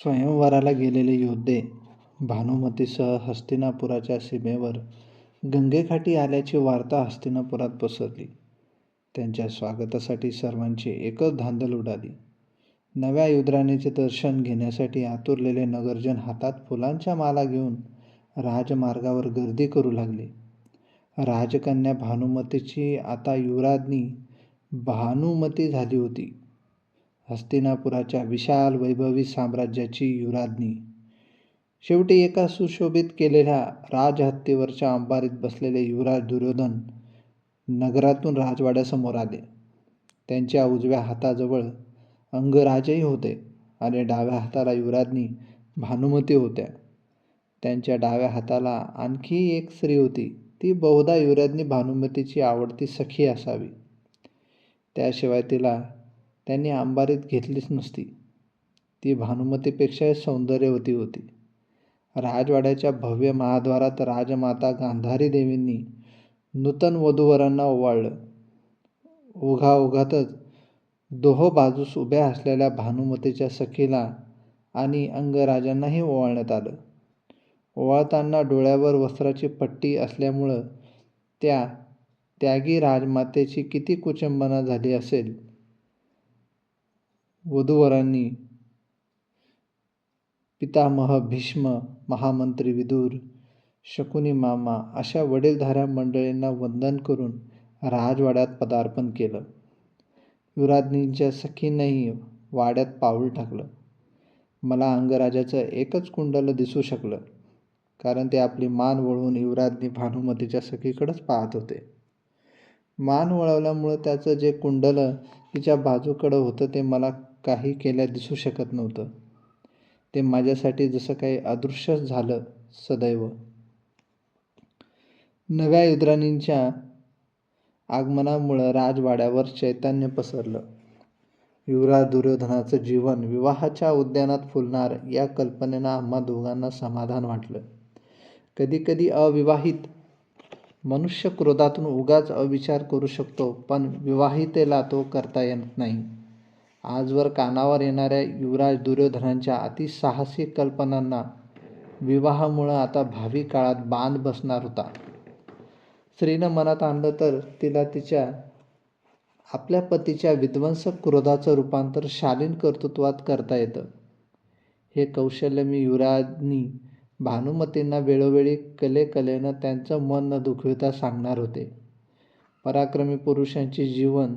स्वयंवराला गेलेले योद्धे भानुमतीसह हस्तिनापुराच्या सीमेवर गंगेकाठी आल्याची वार्ता हस्तिनापुरात पसरली. त्यांच्या स्वागतासाठी सर्वांची एकच धांदल उडाली. नव्या युद्राणीचे दर्शन घेण्यासाठी आतुरलेले नगरजन हातात फुलांच्या माला घेऊन राजमार्गावर गर्दी करू लागले. राजकन्या भानुमतीची आता युवराज्ञी भानुमती झाली होती. हस्तिनापुराच्या विशाल वैभवी साम्राज्याची युवराज्ञी! शेवटी एका सुशोभित केलेल्या राजहत्तीवरच्या अंबारीत बसलेले युवराज दुर्योधन नगरातून राजवाड्यासमोर आले. त्यांच्या उजव्या हाताजवळ अंगराजही होते आणि डाव्या हाताला युवराज्ञी भानुमती होत्या. त्यांच्या डाव्या हाताला आणखी एक स्त्री होती. ती बहुधा युवराज्ञी भानुमतीची आवडती सखी असावी. त्याशिवाय तिला त्यांनी अंबारीत घेतलीच नसती. ती भानुमतीपेक्षाही सौंदर्यवती होती. राजवाड्याच्या भव्य महाद्वारात राजमाता गांधारी देवींनी नूतन वधूवरांना ओवाळलं. ओघाओघातच दोहो बाजूस उभ्या असलेल्या भानुमतीच्या सखीला आणि अंगराजांनाही ओवाळण्यात आलं. ओवाळताना डोळ्यावर वस्त्राची पट्टी असल्यामुळं त्या त्यागी राजमातेची किती कुचंबना झाली असेल. वधूवरांनी पितामह भीष्म, महामंत्री विदूर शकुनी मामा अशा वडीलधाऱ्या मंडळींना वंदन करून राजवाड्यात पदार्पण केलं. युवराज्ञींच्या सखींनीही वाड्यात पाऊल टाकलं. मला अंगराजाचं एकच कुंडलं दिसू शकलं, कारण ते आपली मान वळवून युवराज्ञी भानुमतीच्या सखीकडंच पाहत होते. मान वळवल्यामुळं त्याचं जे कुंडलं तिच्या बाजूकडं होतं ते मला काही केल्या दिसू शकत नव्हतं. ते माझ्यासाठी जसं काही अदृश्यच झालं सदैव. नव्या युवराज्ञीच्या आगमनामुळं राजवाड्यावर चैतन्य पसरलं. युवराज दुर्योधनाचं जीवन विवाहाच्या उद्यानात फुलणार या कल्पनेनं आम्हा दोघांना समाधान वाटलं. कधीकधी अविवाहित मनुष्य क्रोधातून उगाच अविचार करू शकतो पण विवाहितेला तो करता येत नाही. आजवर कानावर येणाऱ्या युवराज दुर्योधनांच्या अतिसाहसी कल्पनांना विवाहामुळं आता भावी काळात बांध बसणार होता. स्त्रीनं मनात आणलं तर तिला तिच्या आपल्या पतीच्या विध्वंसक क्रोधाचं रूपांतर शालीन कर्तृत्वात करता येतं. हे कौशल्य मी युवराजनी भानुमतींना वेळोवेळी कलेकलेनं त्यांचं मन न दुखविता सांगणार होते. पराक्रमी पुरुषांची जीवन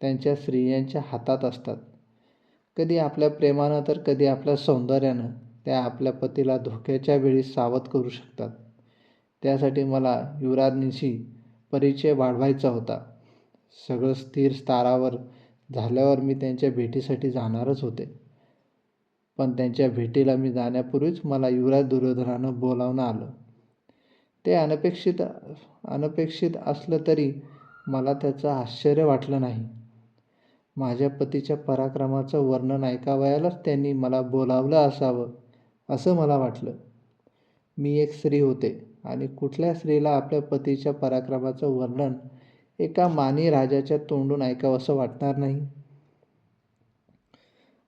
त्यांच्या स्त्रियांच्या हातात असतात. कधी आपल्या प्रेमानं तर कधी आपल्या सौंदर्यानं त्या आपल्या पतीला धोक्याच्या वेळी सावध करू शकतात. त्यासाठी मला युवराजनीशी परिचय वाढवायचा होता. सगळं स्थिर स्तरावर झाल्यावर मी त्यांच्या भेटीसाठी जाणारच होते. पण त्यांच्या भेटीला मी जाण्यापूर्वीच मला युवराज दुर्योधनानं बोलावणं आलं. ते अनपेक्षित अनपेक्षित असलं तरी मला त्याचं आश्चर्य वाटलं नाही. माझ्या पतीच्या पराक्रमाचं वर्णन ऐकावयालाच त्यांनी मला बोलावलं असावं असं मला वाटलं. मी एक स्त्री होते आणि कुठल्या स्त्रीला आपल्या पतीच्या पराक्रमाचं वर्णन एका मानी राजाच्या तोंडून ऐकावंसं वाटणार नाही?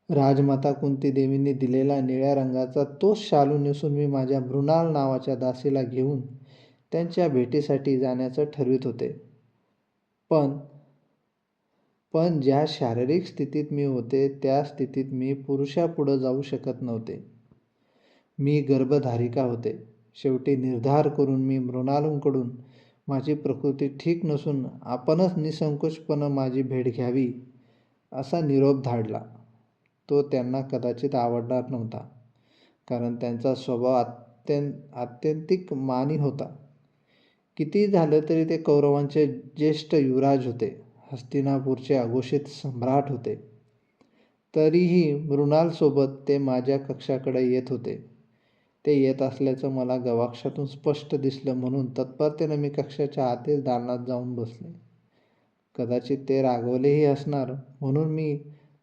राजमाता कुंतीदेवींनी दिलेला निळ्या रंगाचा तोच शालू नेसून मी माझ्या मृणाल नावाच्या दासीला घेऊन त्यांच्या भेटीसाठी जाण्याचं ठरवीत होते. पण पण ज्या शारीरिक स्थितीत मी होते त्या स्थितीत मी पुरुषापुढं जाऊ शकत नव्हते. मी गर्भधारिका होते. शेवटी निर्धार करून मी मृणालूंकडून माझी प्रकृती ठीक नसून आपणच निसंकोचपणं माझी भेट घ्यावी असा निरोप धाडला. तो त्यांना कदाचित आवडणार नव्हता, कारण त्यांचा स्वभाव अत्यं आत्यंतिक मानी होता. कितीही झालं तरी ते कौरवांचे ज्येष्ठ युवराज होते. हस्तिनापूरचे अघोषित सम्राट होते. तरीही मृणालसोबत ते माझ्या कक्षाकडे येत होते. ते येत असल्याचं मला गवाक्षातून स्पष्ट दिसलं म्हणून तत्परतेनं मी कक्षाच्या आतील दालनात जाऊन बसले. कदाचित ते रागवलेही असणार म्हणून मी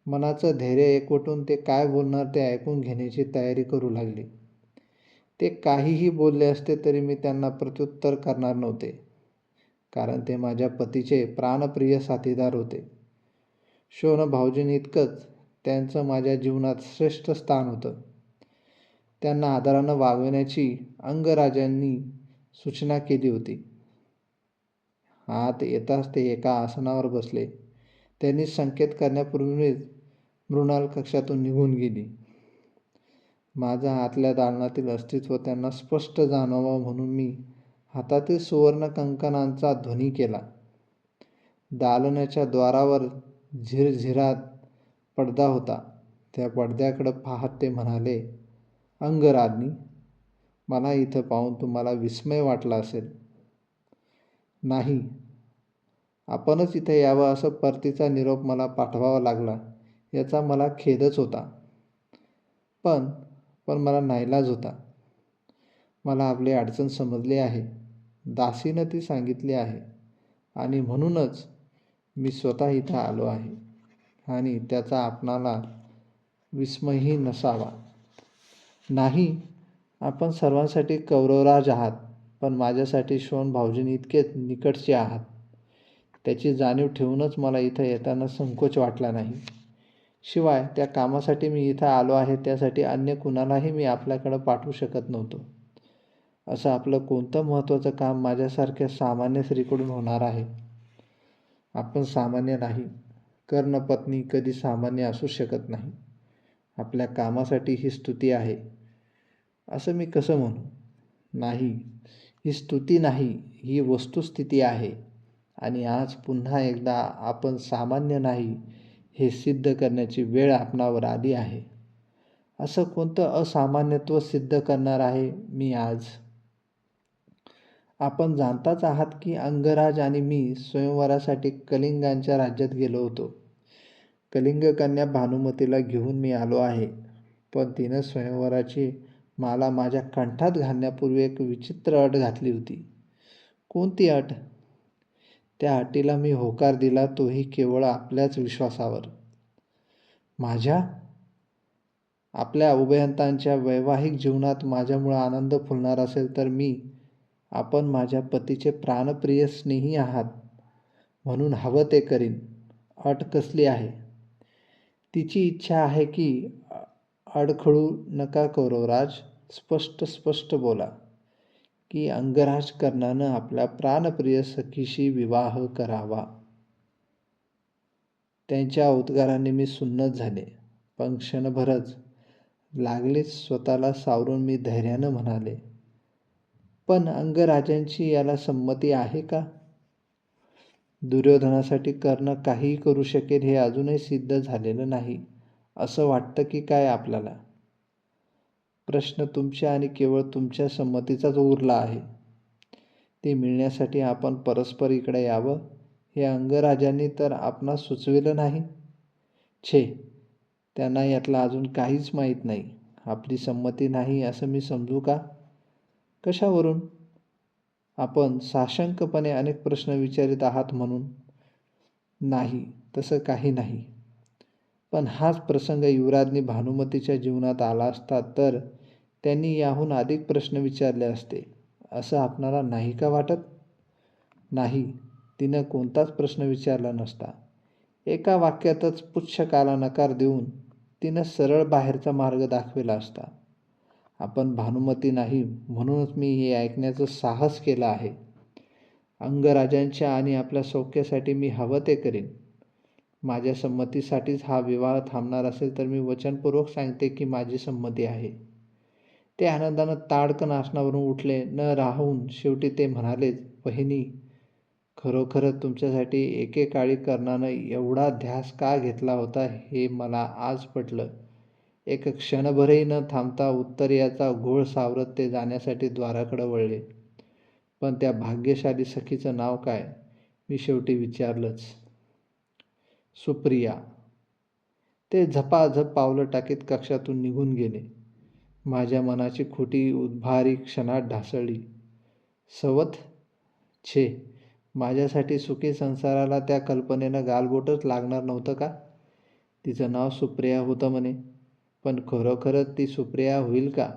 मनाचं धैर्य एकवटून ते काय बोलणार ते ऐकून घेण्याची तयारी करू लागली ते काहीही बोलले असते तरी मी त्यांना प्रत्युत्तर करणार नव्हते, कारण ते माझ्या पतीचे प्राणप्रिय साथीदार होते. शोन भाऊजींनी इतकंच त्यांचं माझ्या जीवनात श्रेष्ठ स्थान होतं. त्यांना आदरानं वागवण्याची अंगराजांनी सूचना केली होती. आत येताच ते एका आसनावर बसले. त्यांनी संकेत करण्यापूर्वीच मृणाल कक्षातून निघून गेली. माझ्या आतल्या दालनातील अस्तित्व त्यांना स्पष्ट जाणवावं म्हणून मी हातातील सुवर्ण कंकणांचा ध्वनी केला. दालनाच्या द्वारावर झिरझिरात पडदा होता. त्या पडद्याकडं पाहत ते म्हणाले अंगराज्ञी मला इथं पाहून तुम्हाला विस्मय वाटला असेल. नाही. आपणच इथे यावं असं परतीचा निरोप मला पाठवावा लागला. याचा मला खेदच होता. पण पण मला नाईलाज होता. मला आपली अडचण समजली आहे. दासीनं ती सांगितली आहे. आणि म्हणूनच मी स्वतः इथं आलो आहे. आणि त्याचा आपणाला विस्मयही नसावा. नाही आपण सर्वांसाठी कौरवराज आहात पण माझ्यासाठी शोन भाऊजींनी इतकेच निकटचे आहात. त्याची जाणीव ठेवूनच मला इथं येताना संकोच वाटला नाही. शिवाय त्या कामासाठी मी इथं आलो आहे त्यासाठी अन्य कुणालाही मी आपल्याकडं पाठवू शकत नव्हतो. असं आपलं कोणतं महत्त्वाचं काम माझ्यासारख्या सामान्य स्त्रीकडून होणार आहे? आपण सामान्य नाही. कर्णपत्नी कधी सामान्य असू शकत नाही. आपल्या कामासाठी ही स्तुती आहे. असं मी कसं म्हणू? नाही. ही स्तुती नाही. ही वस्तुस्थिती आहे. आणि आज पुन्हा एकदा आपण सामान्य नाही हे सिद्ध करण्याची वेळ आपणावर आली आहे. असं कोणतं असामान्यत्व सिद्ध करणार आहे मी आज? आपण जाणताच आहात की अंगराज आणि मी स्वयंवरासाठी कलिंगांच्या राज्यात गेलो होतो. कलिंग कन्या भानुमतीला घेऊन मी आलो आहे. पण तिनं स्वयंवराची माला माझ्या कंठात घालण्यापूर्वी एक विचित्र अट घातली होती. कोणती अट? त्या अटीला मी होकार दिला तोही केवळ आपल्याच विश्वासावर. माझ्या? आपल्या उभयंतांच्या वैवाहिक जीवनात माझ्यामुळं आनंद फुलणार असेल तर मी आपण माझ्या पतीचे प्राणप्रिय स्नेही आहात. म्हणून हवं ते करीन. अट कसली आहे? तिची इच्छा आहे की अडखळू नका कौरवराज. स्पष्ट स्पष्ट बोला की अंगराजकर्णानं आपल्या प्राणप्रिय सखीशी विवाह करावा. त्यांच्या उद्गाराने मी सुन्नत झाले. पण क्षणभरच लागलीच स्वतःला सावरून मी धैर्यानं म्हणाले पण अंगराजांची याला संमती आहे का? दुर्योधनासाठी कर्ण काहीही करू शकेल हे अजूनही सिद्ध झालेलं नाही. असं वाटतं की काय आपल्याला? प्रश्न तुमच्या आणि केवळ तुमच्या संमतीचाच उरला आहे. ते मिळण्यासाठी आपण परस्पर इकडे यावं? हे अंगराजांनी तर आपणास सुचविलं नाही? छे त्यांना यातलं अजून काहीच माहीत नाही. आपली संमती नाही असं मी समजू का? कशावरून? आपण साशंकपणे अनेक प्रश्न विचारित आहात म्हणून. नाही तसं काही नाही. पण हाच प्रसंग युवराजनी भानुमतीच्या जीवनात आला असता तर त्यांनी याहून अधिक प्रश्न विचारले असते. असं आपणाला नाही का वाटत? नाही तिनं कोणताच प्रश्न विचारला नसता. एका वाक्यातच पुच्छकाला नकार देऊन तिनं सरळ बाहेरचा मार्ग दाखविला असता. आपण भानुमती नाही म्हणूनच मी हे ऐकण्याचं साहस केलं आहे. अंगराजांच्या आणि आपल्या सौख्यासाठी मी हवं ते करीन. माझ्या संमतीसाठीच हा विवाह थांबणार असेल तर मी वचनपूर्वक सांगते की माझी संमती आहे. ते आनंदानं ताडकन आसनावरून उठले. न राहून शेवटी ते म्हणाले बहिणी खरोखरच तुमच्यासाठी एकेकाळी कर्णानं एवढा ध्यास का घेतला होता हे मला आज पटलं. एक क्षणभरही न थांबता उत्तरेयाचा घोळ सावरत ते जाण्यासाठी द्वाराकडे वळले. पण त्या भाग्यशाली सखीचं नाव काय? मी शेवटी विचारलंच. सुप्रिया. ते झपाझप पावलं टाकीत कक्षातून निघून गेले. माझ्या मनाची खोटी उद्भारी क्षणात ढासळली. सवत? छे. माझ्यासाठी सुखी संसाराला त्या कल्पनेनं गालबोटच लागणार नव्हतं का? तिचं नाव सुप्रिया होतं म्हणे. पण खरोखरच ती सुप्रिया होईल का?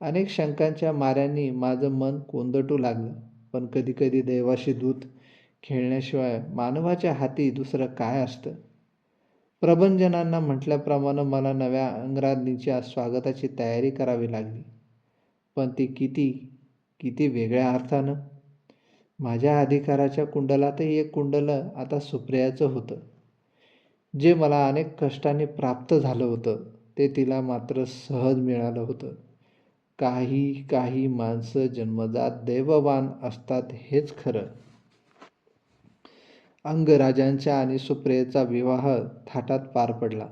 अनेक शंकांच्या माऱ्यांनी माझं मन कोंदटू लागलं. पण कधीकधी दैवाशी दूत खेळण्याशिवाय मानवाच्या हाती दुसरं काय असतं? प्रबंजनांना म्हटल्याप्रमाणे मला नव्या अंगराज्ञीच्या स्वागताची तयारी करावी लागली. पण ती किती किती वेगळ्या अर्थानं? माझ्या अधिकाराच्या कुंडलातही एक कुंडल आता सुप्रियाचं होतं. जे मला अनेक कष्टाने प्राप्त झालं होतं ते तिला मात्र सहज मिळालं होतं. काही काही माणसं जन्मजात दैववान असतात हेच खरं. अंगराजांच्या आणि सुप्रियेचा विवाह थाटात पार पडला.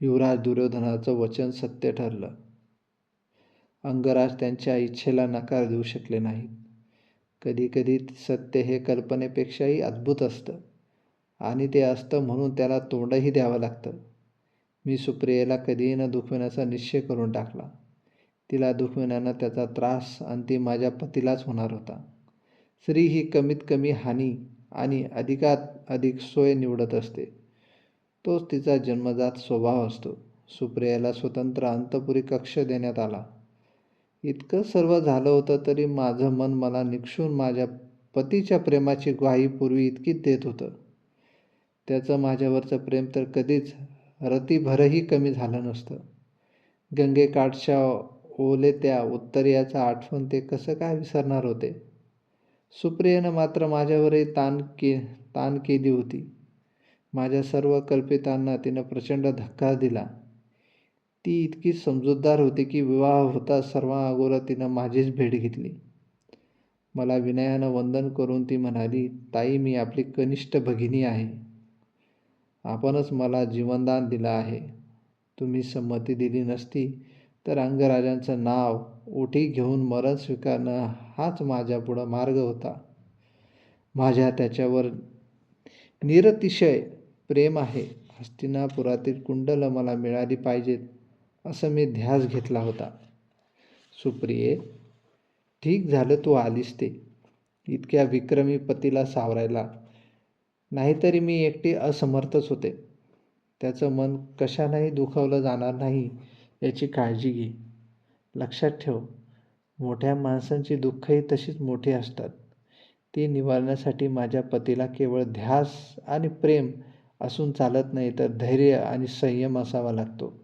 युवराज दुर्योधनाचं वचन सत्य ठरलं. अंगराज त्यांच्या इच्छेला नकार देऊ शकले नाहीत. कधीकधी सत्य हे कल्पनेपेक्षाही अद्भुत असतं. आणि ते असतं म्हणून त्याला तोंडही द्यावं लागतं. मी सुप्रियेला कधीही न दुखविण्याचा निश्चय करून टाकला. तिला दुखविण्यानं त्याचा त्रास अंती माझ्या पतीलाच होणार होता. स्त्री ही कमीत कमी हानी आणि अधिकात अधिक सोय निवडत असते. तोच तिचा जन्मजात स्वभाव असतो. सुप्रियाला स्वतंत्र अंतपुरी कक्ष देण्यात आला. इतकं सर्व झालं होतं तरी माझं मन मला निक्षून माझ्या पतीच्या प्रेमाची ग्वाही पूर्वी इतकीच देत होतं. त्याचं माझ्यावरचं प्रेम तर कधीच रतीभरही कमी झालं नसतं. गंगेकाठच्या ओले त्या उत्तर्याचा आठवण ते कसं काय विसरणार होते? सुप्रियेनं मात्र माझ्यावरही ताण के ताण केली होती. माझ्या सर्व कल्पितांना तिनं प्रचंड धक्का दिला. ती इतकी समजूतदार होती की विवाह होता सर्वांअगोदर तिनं माझीच भेट घेतली. मला विनयानं वंदन करून ती म्हणाली ताई मी आपली कनिष्ठ भगिनी आहे. आपणच मला जीवनदान दिलं आहे. तुम्ही संमती दिली नसती तर अंगराजांचं नाव ओठी घेऊन मरण स्वीकारणं हाच माझ्यापुढं मार्ग होता. माझ्या त्याच्यावर निरतिशय प्रेम आहे. हस्तिनापुरातील कुंडलं मला मिळाली पाहिजेत असं मी ध्यास घेतला होता. सुप्रिये ठीक झालं तू आलीस ते. इतक्या विक्रमी पतीला सावरायला नाहीतरी मी एकटी असमर्थच होते. त्याचं मन कशालाही दुखावलं जाणार नाही याची काळजी घे. लक्षात ठेव मोठ्या माणसांची दुःखही तशीच मोठी असतात. ती निवारण्यासाठी माझ्या पतीला केवळ ध्यास आणि प्रेम असून चालत नाही तर धैर्य आणि संयम असावा लागतो.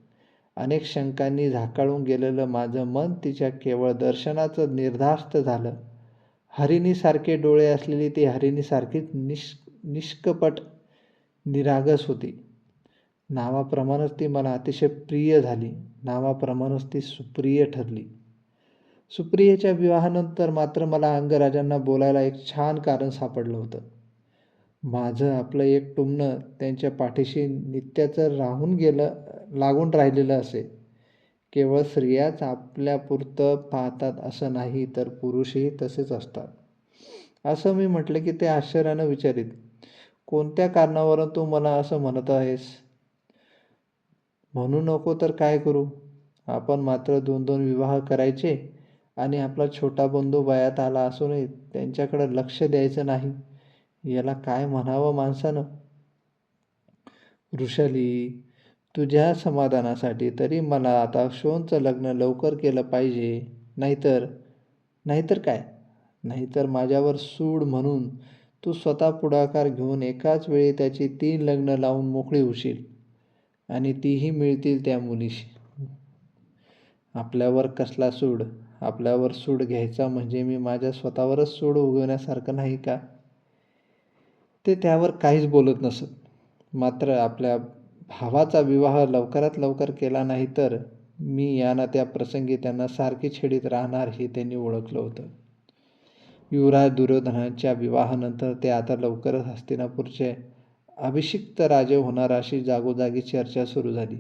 अनेक शंकांनी झाकाळून गेलेलं माझं मन तिच्या केवळ दर्शनाचं निर्धास्त झालं. हरिणीसारखे डोळे असलेली ती हरिणीसारखीच निष् निष्कपट निरागस होती. नावाप्रमाणेच ती मला अतिशय प्रिय झाली. नावाप्रमाणेच ती सुप्रिय ठरली. सुप्रियेच्या विवाहानंतर मात्र मला अंगराजांना बोलायला एक छान कारण सापडलं होतं. माझं आपलं एक टुमणं त्यांच्या पाठीशी नित्याचं राहून गेलं लागून राहिलेलं असे. केवळ स्त्रियाच आपल्यापुरतं पाहतात असं नाही तर पुरुषही तसेच असतात. असं मी म्हटलं की ते आश्चर्यानं विचारित. कोणत्या कारणावरून तू मला असं म्हणत आहेस? म्हणू नको तर काय करू? आपण मात्र दोन दोन विवाह करायचे आणि आपला छोटा बंधू वयात आला असूनही त्यांच्याकडं लक्ष द्यायचं नाही. याला काय म्हणावं माणसानं? वृषाली तुझ्या समाधानासाठी तरी मला आता शोनचं लग्न लवकर केलं पाहिजे. नाहीतर नाहीतर काय? नाहीतर माझ्यावर सूड म्हणून तू स्वतः पुढाकार घेऊन एकाच वेळी त्याची तीन लग्न लावून मोकळी होशील आणि तीही मिळतील त्या मुलीशी. आपल्यावर कसला सूड? आपल्यावर सूड घ्यायचा म्हणजे मी माझ्या स्वतःवरच सूड उगवण्यासारखं नाही का? ते त्यावर काहीच बोलत नसत. मात्र आपल्या भावाचा विवाह लवकरात लवकर केला नाही तर मी यांना त्या प्रसंगी त्यांना सारखी छेडीत राहणार हे त्यांनी ओळखलं होतं. युवराज दुर्योधनाच्या विवाहानंतर ते आता लवकरच हस्तिनापूरचे अभिषिक्त राजे होणार अशी जागोजागी चर्चा सुरू झाली.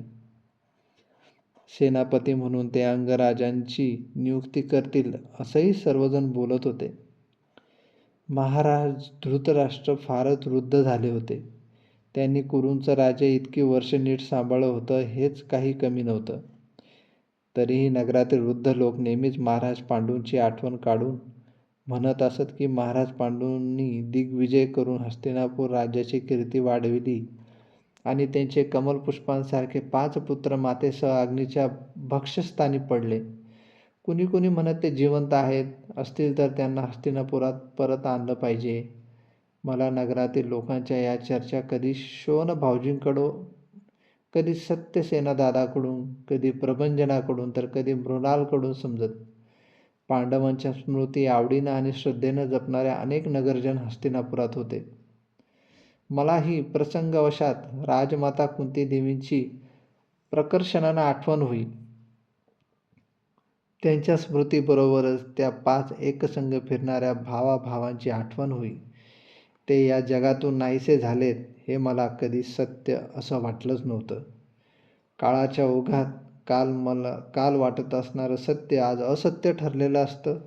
सेनापती म्हणून ते अंगराजांची नियुक्ती करतील असंही सर्वजण बोलत होते. महाराज धृतराष्ट्र फारच वृद्ध झाले होते. त्यांनी कुरूंचं राजे इतकी वर्ष नीट सांभाळलं होतं हेच काही कमी नव्हतं. तरीही नगरातील वृद्ध लोक नेहमीच महाराज पांडूंची आठवण काढून म्हणत असत की महाराज पांडूंनी दिग्विजय करून हस्तिनापूर राज्याची कीर्ती वाढविली. आणि त्यांचे कमलपुष्पांसारखे पाच पुत्र मातेसह अग्नीच्या भक्षस्थानी पडले. कुणी कुणी म्हणत ते जिवंत आहेत असतील तर त्यांना हस्तिनापुरात परत आणलं पाहिजे. मला नगरातील लोकांच्या या चर्चा कधी शोन भाऊजींकडून कधी सत्यसेना दादाकडून कधी प्रभंजनाकडून तर कधी मृणालकडून समजत. पांडवांच्या स्मृती आवडीनं आणि श्रद्धेनं जपणाऱ्या अनेक नगरजन हस्तिनापुरात होते. मलाही प्रसंगवशात राजमाता कुंती देवींची प्रकर्षणानं आठवण होईल. त्यांच्या स्मृतीबरोबरच त्या पाच एकसंग फिरणाऱ्या भावाभावांची आठवण होईल. ते या जगातून नाहीसे झालेत हे मला कधी सत्य असं वाटलंच नव्हतं. काळाच्या ओघात काल मला काल वाटत असणारं सत्य आज असत्य ठरलेलं असतं.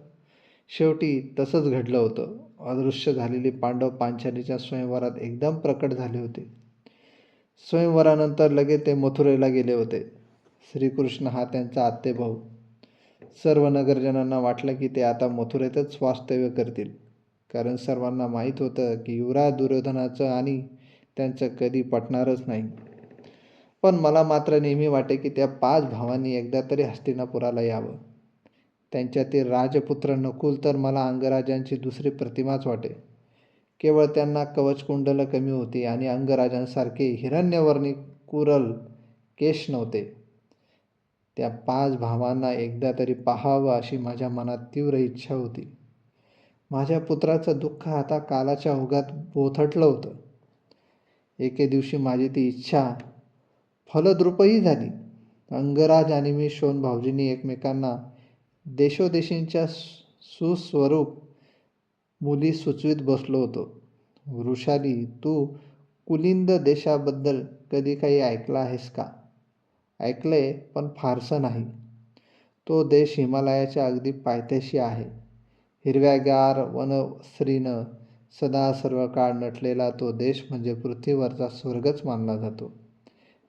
शेवटी तसंच घडलं होतं. अदृश्य झालेली पांडव पांचालीच्या स्वयंवरात एकदम प्रकट झाले होते. स्वयंवरानंतर लगेच ते मथुरेला गेले होते. श्रीकृष्ण हा त्यांचा आत्तेभाऊ सर्व नगरजनांना वाटलं की ते आता मथुरेतच वास्तव्य करतील. कारण सर्वांना माहीत होतं की युवराज दुर्योधनाचं आणि त्यांचं कधी पटणारच नाही. पण मला मात्र नेहमी वाटे की त्या पाच भावांनी एकदा तरी हस्तिनापुराला यावं. त्यांच्यातील राजपुत्र नकुल तर मला अंगराजांची दुसरी प्रतिमाच वाटे. केवळ त्यांना कवचकुंडलं कमी होती आणि अंगराजांसारखे हिरण्यवर्णी कुरल केश नव्हते. त्या पाच भावांना एकदा तरी पाहावं अशी माझ्या मनात तीव्र इच्छा होती. माझ्या पुत्राचं दुःख आता कालाच्या ओघात बोथटलं होतं. एके दिवशी माझी ती इच्छा फलद्रुपही झाली. अंगराज आणि मी शोन भाऊजींनी एकमेकांना देशोदेशींच्या सुस्वरूप मुली सुचवीत बसलो होतो. वृषाली तू कुलिंद देशाबद्दल कधी काही ऐकला आहेस का? ऐकलंय पण फारसं नाही. तो देश हिमालयाच्या अगदी पायथ्याशी आहे. हिरव्यागार वनश्रीनं सदा सर्व काळ नटलेला तो देश म्हणजे पृथ्वीवरचा स्वर्गच मानला जातो.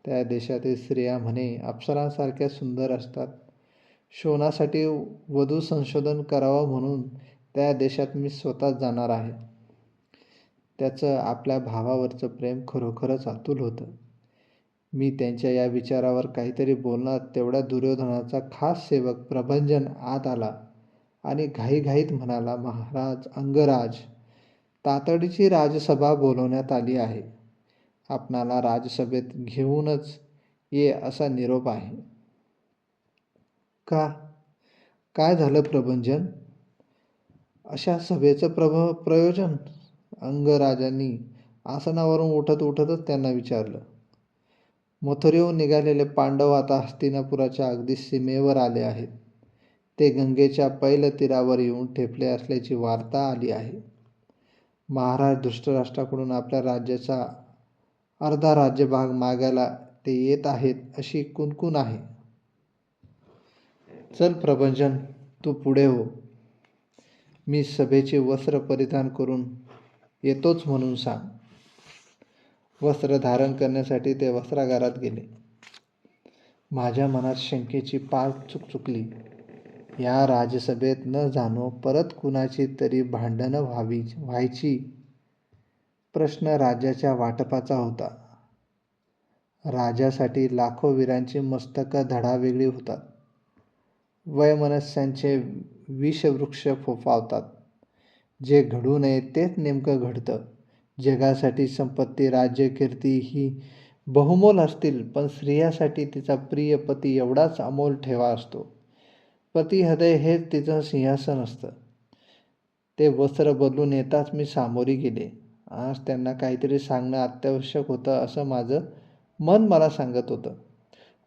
त्या देशातील स्त्रिया म्हणे अप्सरांसारख्या सुंदर असतात. शोनासाठी वधू संशोधन करावं म्हणून त्या देशात मी स्वतःच जाणार आहे. त्याचं आपल्या भावावरचं प्रेम खरोखरच अतुल होतं. मी त्यांच्या या विचारावर काहीतरी बोलणार तेवढ्या दुर्योधनाचा खास सेवक प्रभंजन आत आला आणि घाईघाईत म्हणाला महाराज अंगराज तातडीची राजसभा बोलवण्यात आली आहे. आपणाला राजसभेत घेऊनच ये असा निरोप आहे. का? काय झालं प्रभंजन? अशा सभेचं प्रभ प्रयोजन? अंगराजांनी आसनावरून उठत उठतच त्यांना विचारलं. मथुरेहून निघालेले पांडव आता हस्तिनापुराच्या अगदी सीमेवर आले आहेत. ते गंगेच्या पैल तीरावर येऊन ठेपले असल्याची वार्ता आली आहे. महाराज धृष्टराष्ट्राकडून आपल्या राज्याचा अर्धा राज्यभाग मागायला ते येत आहेत अशी कुणकुण आहे? चल प्रभंजन तू पुढे हो. मी सभेचे वस्त्र परिधान करून येतोच म्हणून सांग. वस्त्र धारण करण्यासाठी ते वस्त्रागारात गेले. माझ्या मनात शंकेची पार चुकचुकली या राजसभेत न जाणो परत कुणाची तरी भांडणं व्हावी व्हायची प्रश्न राजाच्या वाटपाचा होता. राजासाठी लाखो वीरांची मस्तकं धडावेगळी होतात. वयमनस्यांचे विषवृक्ष फोफावतात. जे घडू नये तेच नेमकं घडतं. जगासाठी संपत्ती राज्य कीर्ती ही बहुमोल असतील पण स्त्रियासाठी तिचा प्रिय पती एवढाच अमोल ठेवा असतो. पती हृदय हेच तिचं सिंहासन असतं. ते वस्त्र बदलून येताच मी सामोरी गेले. आज त्यांना काहीतरी सांगणं अत्यावश्यक होतं असं माझं मन मला सांगत होतं.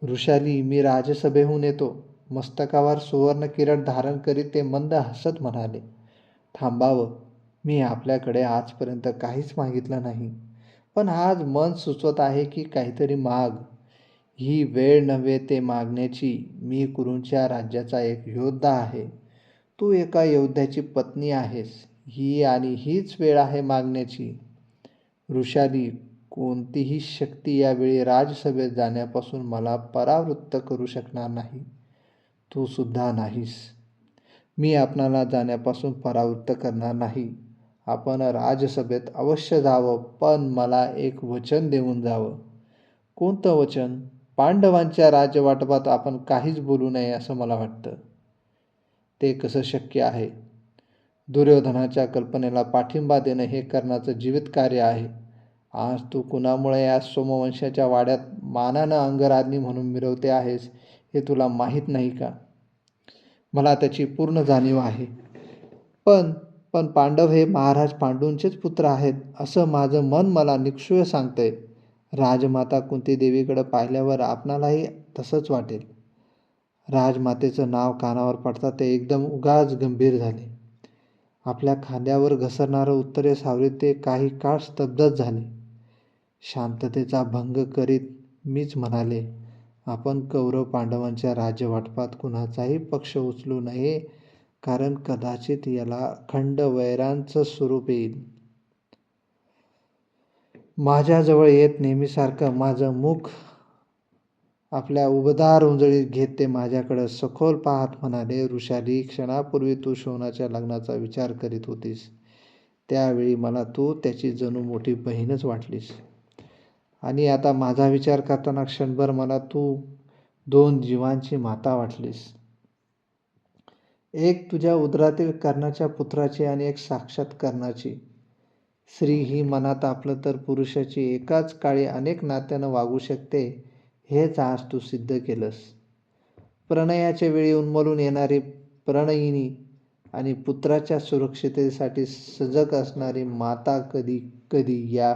ऋषाली मी राजसभेहून येतो. मस्तकावर सुवर्ण किरण धारण करीत ते मंद हसत म्हणाले थांबावं मी आपल्याकडे आजपर्यंत काहीच मागितलं नाही. पण आज मन सुचवत आहे की काहीतरी माग. ही वेळ नव्हे ते मागण्याची. मी कुरूंच्या राज्याचा एक योद्धा आहे. तू एका योद्ध्याची पत्नी आहेस. ही आणि हीच वेळ आहे मागण्याची. ऋषाली कोणतीही शक्ती यावेळी राजसभेत जाण्यापासून मला परावृत्त करू शकणार नाही. तू सुद्धा नाहीस. मी आपणाला जाण्यापासून परावृत्त करणार नाही. आपण राजसभेत अवश्य जावं पण मला एक वचन देऊन जावं. कोणतं वचन? पांडवांच्या राजवाटपात आपण काहीच बोलू नये असं मला वाटतं. ते कसं शक्य आहे? दुर्योधनाच्या कल्पनेला पाठिंबा देणं हे कर्णाचं जीवित कार्य आहे. आज तू कुणामुळे या सोमवंशाच्या वाड्यात मानानं अंगराज्ञी म्हणून मिरवते आहेस हे तुला माहीत नाही का? मला त्याची पूर्ण जाणीव आहे. पण पण पांडव हे महाराज पांडूंचेच पुत्र आहेत असं माझं मन मला निक्षुय सांगतंय. राजमाता कुंतीदेवीकडं पाहिल्यावर आपणालाही तसंच वाटेल. राजमातेचं नाव कानावर पडता ते एकदम उगाच गंभीर झाले. आपल्या खांद्यावर घसरणारं उत्तरे सावरीत ते काही काळ स्तब्धच झाले. शांततेचा भंग करीत मीच म्हणाले आपण कौरव पांडवांच्या राज्यवाटपात कुणाचाही पक्ष उचलू नये कारण कदाचित याला खंड वैरांचं स्वरूप येईल. माझ्याजवळ येत नेहमीसारखं माझं मुख आपल्या उबदार उंजळीत घेत ते माझ्याकडं सखोल पाहत म्हणाले ऋषाली क्षणापूर्वी तू शोनाच्या लग्नाचा विचार करीत होतीस. त्यावेळी मला तू त्याची जणू मोठी बहीणच वाटलीस. आणि आता माझा विचार करताना क्षणभर मला तू दोन जीवांची माता वाटलीस. एक तुझ्या उदरातील कर्णाच्या पुत्राची आणि एक साक्षात कर्णाची. स्त्री ही मनात आपलं तर पुरुषाची एकाच काळी अनेक नात्यानं वागू शकते. हेच आज तू सिद्ध केलंस. प्रणयाच्या वेळी उन्मलून येणारी प्रणयिनी आणि पुत्राच्या सुरक्षितेसाठी सजग असणारी माता कधी कधी या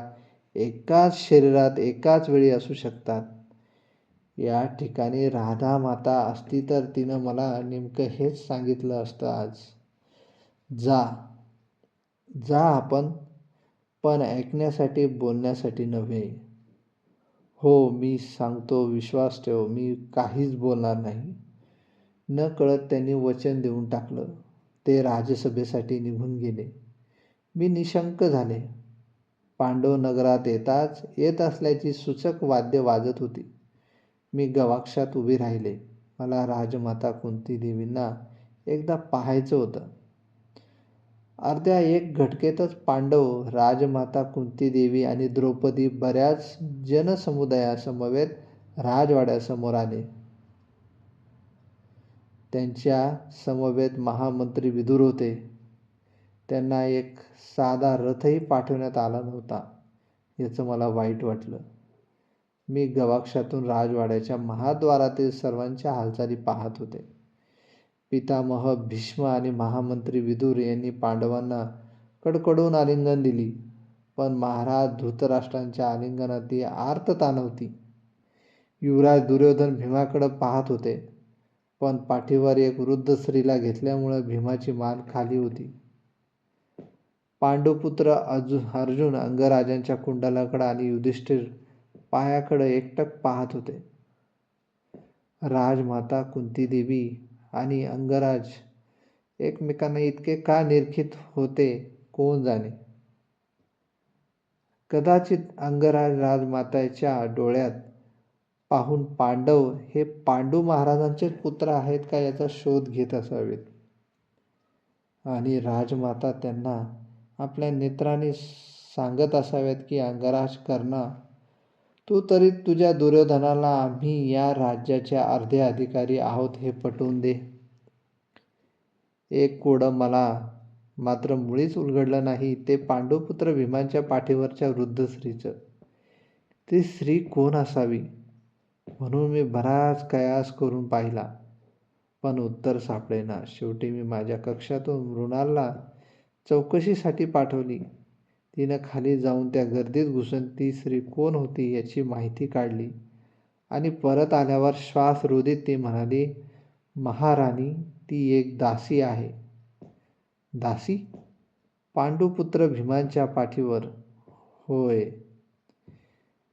एकाच शरीरात एकाच वेळी असू शकतात. या ठिकाणी राधा माता असती तर तिनं मला नेमकं हेच सांगितलं असतं आज. जा जा आपण पण ऐकण्यासाठी बोलण्यासाठी नव्हे. हो मी सांगतो विश्वास ठेव मी काहीच बोलणार नाही. न कळत त्यांनी वचन देऊन टाकलं. ते राजसभेसाठी निघून गेले. मी निशंक झाले. पांडव नगरात येताच येत असल्याची सूचक वाद्य वाजत होती. मी गवाक्षात उभी राहिले. मला राजमाता कुंती देवींना एकदा पाहायचं होतं. अर्ध्या एक घटकेतच पांडव राजमाता कुंतीदेवी आणि द्रौपदी बऱ्याच जनसमुदायासमवेत राजवाड्यासमोर आले. त्यांच्या समवेत महामंत्री विदूर होते. त्यांना एक साधा रथही पाठवण्यात आला नव्हता याचं मला वाईट वाटलं. मी गवाक्षातून राजवाड्याच्या महाद्वारातील सर्वांच्या हालचाली पाहत होते. पितामह भीष्म आणि महामंत्री विदुर यांनी पांडवांना कडकडून आलिंगन दिली. पण महाराज धृतराष्ट्रांच्या आलिंगनात ती आर्तता नव्हती युवराज दुर्योधन भीमाकडं पाहत होते. पण पाठीवर एक वृद्ध स्त्रीला घेतल्यामुळं भीमाची मान खाली होती. पांडुपुत्र अर्जुन अंगराजांच्या कुंडलाकडं आणि युधिष्ठिर पायाकडे एकटक पाहत होते. राजमाता कुंतीदेवी आणि अंगराज एकमेकांना इतके का निरखित होते? कोण जाणे? कदाचित अंगराज राजमाताच्या डोळ्यात पाहून पांडव हे पांडू महाराजांचेच पुत्र आहेत का याचा शोध घेत असावेत? आणि राजमाता त्यांना आपल्या नेत्राने सांगत असाव्यात की अंगराज कर्णा तू तरी तुझ्या दुर्योधनाला आम्ही या राज्याच्या अर्धे अधिकारी आहोत हे पटवून दे. एक कोडं मला मात्र मुळीच उलगडलं नाही. ते पांडुपुत्र भीमांच्या पाठीवरच्या वृद्ध स्त्रीचं. ती स्त्री कोण असावी? म्हणून मी बराच कयास करून पाहिला. पण उत्तर सापडेना. शेवटी मी माझ्या कक्षातून मृणालला चौकशीसाठी पाठवली. तिनं खाली जाऊन त्या गर्दीत घुसून ती स्त्री कोण होती याची माहिती काढली. आणि परत आल्यावर श्वास रोधित ती म्हणाली महाराणी ती एक दासी आहे. दासी? पांडुपुत्र भीमांच्या पाठीवर. होय.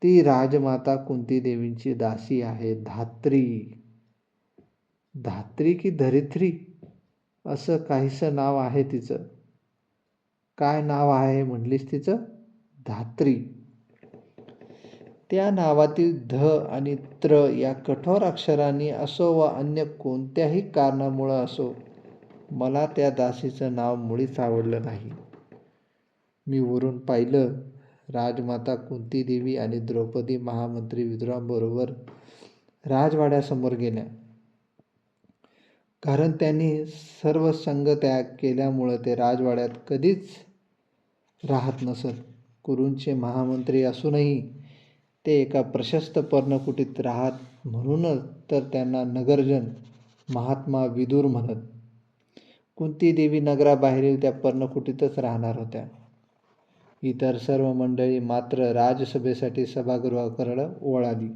ती राजमाता कुंती देवींची दासी आहे धात्री. धात्री की धरित्री? असं काहीसं नाव आहे तिचं. काय नाव आहे म्हणलीस तिचं? धात्री. त्या नावातील ध आणि त्र या कठोर अक्षरांनी असो व अन्य कोणत्याही कारणामुळं असो मला त्या दासीचं नाव मुळीच आवडलं नाही. मी वरून पाहिलं राजमाता कुंती देवी आणि द्रौपदी महामंत्री विद्रांबरोबर राजवाड्यासमोर गेल्या. कारण त्यांनी सर्व संघ त्याग केल्यामुळं ते राजवाड्यात कधीच राहत नसत कुरूंचे महामंत्री असूनही ते एका प्रशस्त पर्णकुटीत राहत म्हणूनच तर त्यांना नगरजन महात्मा विदूर म्हणत. कुंती देवी नगराबाहेरील त्या पर्णकुटीतच राहणार होत्या. इतर सर्व मंडळी मात्र राजसभेसाठी सभागृहाकडं वळाली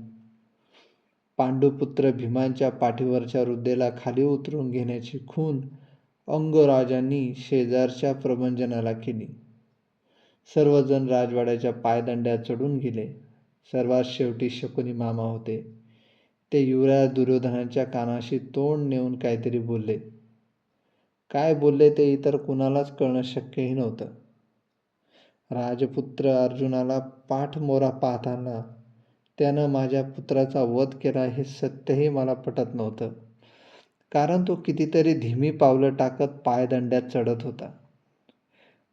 पांडुपुत्र भीमांच्या पाठीवरच्या वृद्धेला खाली उतरून घेण्याची खून अंगराजांनी शेजारच्या प्रबंजनाला केली. सर्वजण राजवाड्याच्या पायदंड्यात चढून गेले. सर्वात शेवटी शकुनी मामा होते. ते युवराज दुर्योधनाच्या कानाशी तोंड नेऊन काहीतरी बोलले. काय बोलले ते इतर कुणालाच कळणं शक्यही नव्हतं. राजपुत्र अर्जुनाला पाठमोरा पाहताना त्यानं माझ्या पुत्राचा वध केला हे सत्यही मला पटत नव्हतं. कारण तो कितीतरी धीमी पावलं टाकत पायदंड्यात चढत होता.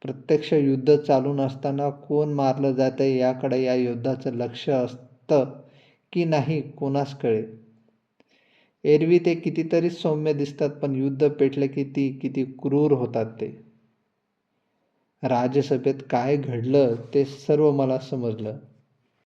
प्रत्यक्ष युद्ध चालू नसताना कोण मारलं जातं याकडे या युद्धाचं लक्ष असतं की नाही कोणास कळे एरवी ते कितीतरी सौम्य दिसतात पण युद्ध पेटले की ती किती क्रूर होतात ते. राज्यसभेत काय घडलं ते सर्व मला समजलं.